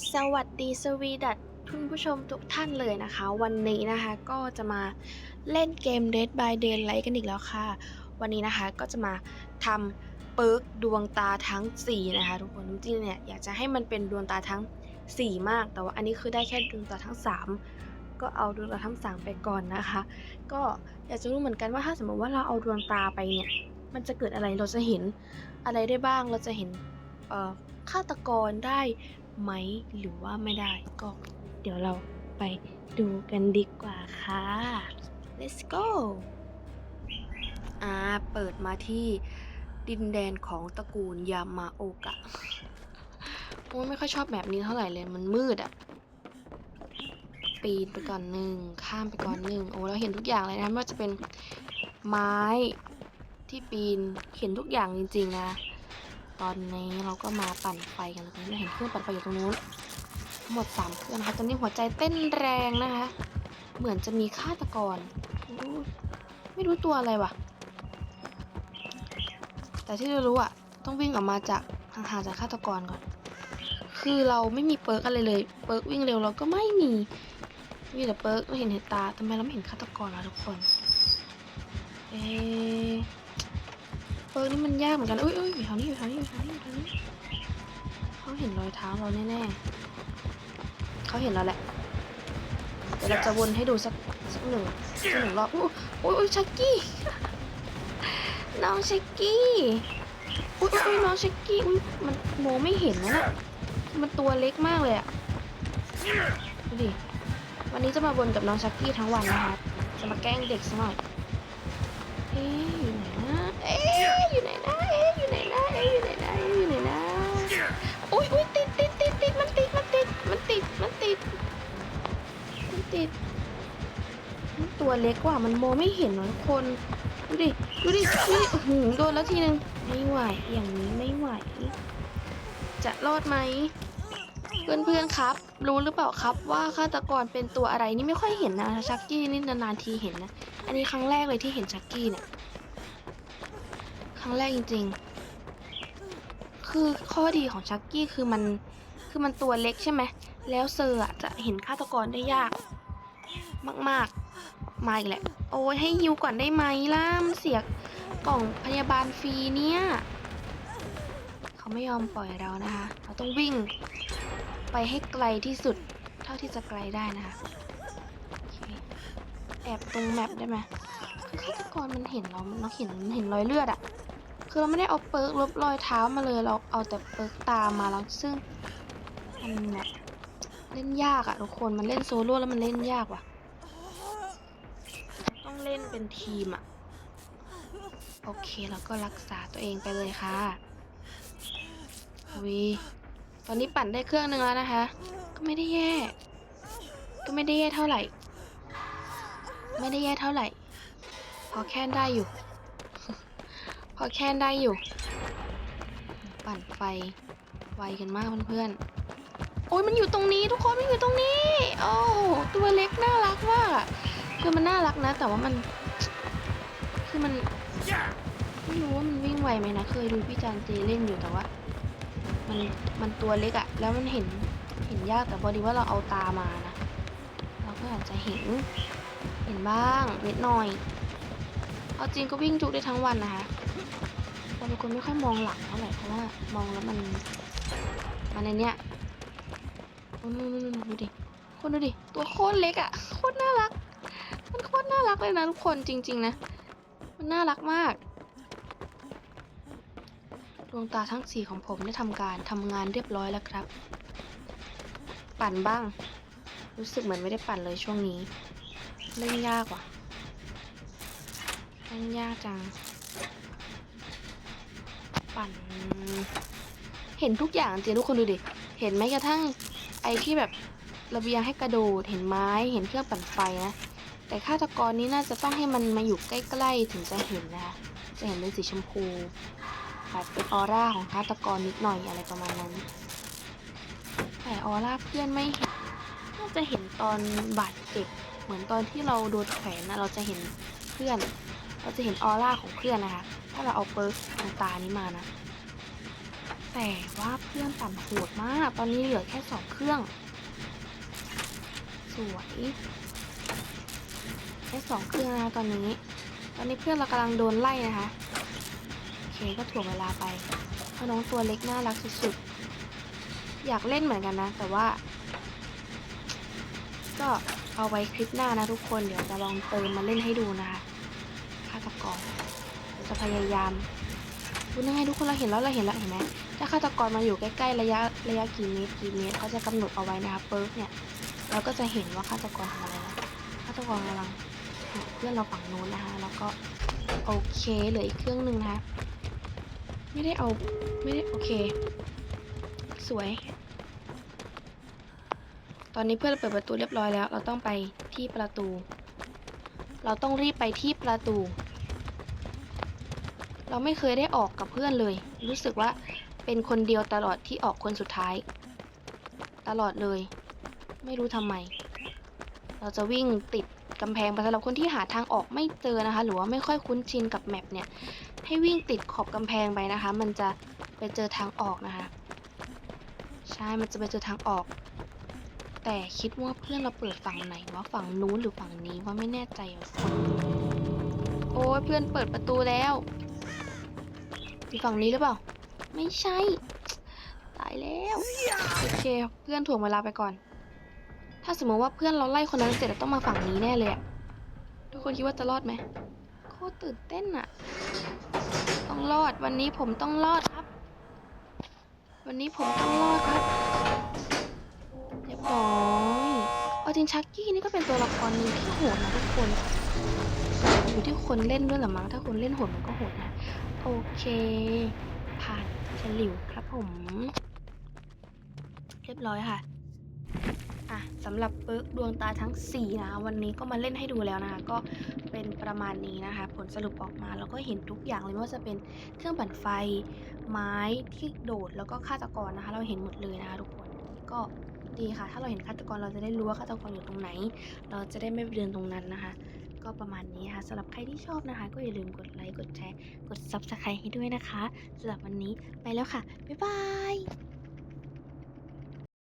สวัสดีสวีดัตคุณผู้ชมทุกท่านเลยนะคะ วันนี้นะคะก็จะมาเล่นเกม Dead by Daylight กันอีกแล้วค่ะ วันนี้นะคะก็จะมาทำเปิร์กดวงตาทั้ง 4 นะคะ ทุกคนจริงๆเนี่ยอยากจะให้มันเป็นดวงตาทั้ง 4 มาก แต่ว่าอันนี้คือได้แค่ดวงตาทั้ง 3 ก็เอาดวงตาทั้ง 3 ไปก่อนนะคะ ก็อยากจะรู้เหมือนกันว่าถ้าสมมติว่าเราเอาดวงตาไปเนี่ยมันจะเกิดอะไรเราจะเห็นอะไรได้บ้างเราจะเห็นเอ่อ ฆาตกรได้ไหมหรือว่าไม่ได้ก็เดี๋ยวเราไปดูกันดีกว่าค่ะ let's go อ่าเปิดมาที่ดินแดนของตระกูลยามาโอกะโอ้ยไม่ค่อยชอบแบบนี้เท่าไหร่เลยมันมืดอะปีนไปก่อนหนึ่งข้ามไปก่อนหนึ่งโอ้เราเห็นทุกอย่างเลยนะไม่ว่าจะเป็นไม้ที่ปีนเห็นทุกอย่างจริงๆนะ ตอนนี้เราก็มาปั่นไฟกันแล้วตอนนี้เห็นเครื่องปั่นไฟอยู่ตรงนู้นหมดสามเครื่องนะคะตอนนี้หัวใจเต้นแรงนะคะ เหมือนจะมีฆาตกร ไม่รู้ตัวอะไรวะแต่ที่เรารู้อะต้องวิ่งออกมาจากห่างๆจากฆาตกรก่อน คือเราไม่มีเปิร์กอะไรเลย เปิร์กวิ่งเร็วเราก็ไม่มีมีแต่เปิร์กเราเห็นเห็นตาทำไมเราไม่เห็นฆาตกรล่ะทุกคน เอ๊ะ ออนี่มันยากเหมือนกันอุ้ยอุ้ยอยู่แถวนี้อยู่แถวนี้อยู่แถวนี้อยู่แถวนี้เขาเห็นรอยเท้าเราแน่ๆเขาเห็นเราแหละเดี๋ยวเราจะวนให้ดูสักสักหนึ่งสักหนึ่งรอบอุ้ยอุ้ยชักกี้น้องชักกี้อุ้ยอุ้ยน้องชักกี้อุ้ยมันมองไม่เห็นนะน่ะมันตัวเล็กมากเลยอะดูดิวันนี้จะมาบนกับน้องชักกี้ทั้งวันนะคะจะมาแกล้งเด็กสักหน่อยเอ๊ะอยู่ไหน ติดมันตัวเล็กกว่ามันมองไม่เห็นหรอกทุกคน ดูดิ ดูดิดูดิหือโดนแล้วทีนึง ไม่ไหว อย่างนี้ไม่ไหว จะรอดไหม เพื่อนๆครับ รู้หรือเปล่าครับว่าฆาตกรเป็นตัวอะไรนี่ไม่ค่อยเห็นนะชักกี้นี่นานๆทีเห็นนะ อันนี้ครั้งแรกเลยที่เห็นชักกี้เนี่ย ครั้งแรกจริง ๆ คือข้อดีของชักกี้คือมัน คือมันตัวเล็กใช่ไหมแล้วเซอร์จะเห็นฆาตกรได้ยาก มาก ๆ มาอีกแหละ โอ้ยให้ฮิวก่อนได้ไหมล่ะมันเสียกล่องพยาบาลฟรีเนี่ย เขาไม่ยอมปล่อยเรานะคะ เราต้องวิ่ง ไปให้ไกลที่สุด เท่าที่จะไกลได้นะคะแอบตรงแมปได้ไหมคือฆาตกรมันเห็นเรามันเห็นเห็นรอยเลือดอะคือเราไม่ได้เอาเปิร์กลบรอยเท้ามาเลย เราเอาแต่เปิร์กตามมาแล้วซึ่งมันแบบเล่นยากอะทุกคน มันเล่นโซโล่แล้วมันเล่นยากว่ะ เล่นเป็นทีมอะโอเคแล้วก็รักษาตัวเองไปเลยค่ะวีตอนนี้ปั่นได้เครื่องหนึ่งแล้วนะคะ ก็ไม่ได้แย่ ก็ไม่ได้แย่เท่าไหร่ ไม่ได้แย่เท่าไหร่ พอแค่ได้อยู่ พอแค่ได้อยู่ ปั่นไฟ ไวกันมากเพื่อนๆโอ้ยมันอยู่ตรงนี้ทุกคนมันอยู่ตรงนี้ โอ้ตัวเล็กน่ารักมาก คือมันน่ารักนะ แต่ว่ามัน คือมันไม่รู้ว่ามันวิ่งไวไหมนะเคยดูพี่จานเจเล่นอยู่แต่ว่า มันมันตัวเล็กอะแล้วมันเห็นเห็นยากแต่พอดีว่าเราเอาตามานะเราก็อาจจะเห็นเห็นบ้างนิดหน่อยเอาจริงก็วิ่งจุกได้ทั้งวันนะคะเราเป็นคนไม่ค่อยมองหลังเท่าไหร่เพราะว่ามองแล้วมันมันในเนี้ยโอ้นู่นนู่นดูดิคนดูดิตัวโคตรเล็กอะโคตรน่ารัก คตรน่ารักเลยนะทุกคนจริง ๆ นะ มันน่ารักมาก ดวงตาทั้งสี่ของผมได้ทำการทำงานเรียบร้อยแล้วครับ ปั่นบ้าง รู้สึกเหมือนไม่ได้ปั่นเลยช่วงนี้ เล่นยากว่ะเล่นยากจัง ปั่น เห็นทุกอย่างจริงทุกคนดูดิ เห็นไหมกระทั่งไอ้ที่แบบระเบียงให้กระโดด เห็นไม้ เห็นเครื่องปั่นไฟนะ แต่ฆาตกรนี้น่าจะต้องให้มันมาอยู่ใกล้ๆถึงจะเห็นนะคะ จะเห็นเป็นสีชมพูแบบเป็นออร่าของฆาตกรนิดหน่อยอะไรประมาณนั้น แต่ออร่าเพื่อนไม่เห็นน่าจะเห็นตอนบาดเจ็บ เหมือนตอนที่เราโดนแขวนนะเราจะเห็นเพื่อน เราจะเห็นออร่าของเพื่อนนะคะ ถ้าเราเอาเปิร์กตรงตานี้มานะ แต่ว่าเพื่อนปั่นโหดมาก ตอนนี้เหลือแค่สองเครื่อง สวย แค่สองเครื่องนะตอนนี้ ตอนนี้เพื่อนเรากำลังโดนไล่นะคะโอเคก็ถ่วงเวลาไปเพราะน้องตัวเล็กน่ารักสุดๆอยากเล่นเหมือนกันนะ แต่ว่า ก็เอาไว้คลิปหน้านะทุกคนเดี๋ยวจะลองเติมมาเล่นให้ดูนะคะฆาตกรจะพยายามดูยังไงทุกคนเราเห็นแล้วเราเห็นแล้วเห็นไหมถ้าฆาตกรมาอยู่ใกล้ๆระยะระยะกี่เมตรกี่เมตรเขาจะกำหนดเอาไว้นะคะเปิร์กเนี่ยเราก็จะเห็นว่าฆาตกรทำอะไรนะฆาตกรกำลัง เพื่อนเราฝั่งนู้นนะคะ แล้วก็โอเคเหลืออีกเครื่องหนึ่งนะคะ ไม่ได้เอาไม่ได้โอเค สวย ตอนนี้เพื่อนเราเปิดประตูเรียบร้อยแล้ว เราต้องไปที่ประตู เราต้องรีบไปที่ประตู เราไม่เคยได้ออกกับเพื่อนเลย รู้สึกว่าเป็นคนเดียวตลอดที่ออกคนสุดท้าย ตลอดเลย ไม่รู้ทำไม เราจะวิ่งติด กำแพงไปสำหรับคนที่หาทางออกไม่เจอนะคะ หรือว่าไม่ค่อยคุ้นชินกับแมปเนี่ย ให้วิ่งติดขอบกำแพงไปนะคะ มันจะไปเจอทางออกนะคะ ใช่ มันจะไปเจอทางออก แต่คิดว่าเพื่อนเราเปิดฝั่งไหนวะฝั่งนู้นหรือฝั่งนี้ว่าไม่แน่ใจโอ้ยเพื่อนเปิดประตูแล้วอยู่ฝั่งนี้หรือเปล่า ไม่ใช่ ตายแล้ว โอเค เพื่อนถ่วงเวลาไปก่อน ถ้าสมมติว่าเพื่อนเราไล่คนนั้นเสร็จแล้วต้องมาฝั่งนี้แน่เลยอะทุกคนคิดว่าจะรอดไหมโคตรตื่นเต้นอะต้องรอดวันนี้ผมต้องรอดครับ วันนี้ผมต้องรอดครับเรียบร้อยเอาจริงชักกี้นี่ก็เป็นตัวละครหนึ่งที่โหดนะทุกคน อยู่ที่คนเล่นด้วยหรือมั้งถ้าคนเล่นโหดมันก็โหดนะโอเค ผ่านฉลิวครับผม เรียบร้อยค่ะ อะสำหรับเปิร์กดวงตาทั้ง4นะคะวันนี้ก็มาเล่นให้ดูแล้วนะคะ ก็เป็นประมาณนี้นะคะ ผลสรุปออกมาแล้วก็เห็นทุกอย่างเลยไม่ว่าจะเป็นเครื่องปั่นไฟ ไม้ที่โดดแล้วก็ฆาตกรนะคะ เราเห็นหมดเลยนะคะทุกคนก็ดีค่ะ ถ้าเราเห็นฆาตกรเราจะได้รู้ว่าฆาตกรอยู่ตรงไหน เราจะได้ไม่เดินตรงนั้นนะคะ ก็ประมาณนี้ค่ะสำหรับใครที่ชอบนะคะ ก็อย่าลืมกดไลค์กดแชร์กด Subscribe ให้ด้วยนะคะสำหรับวันนี้ไปแล้วค่ะบ๊ายบาย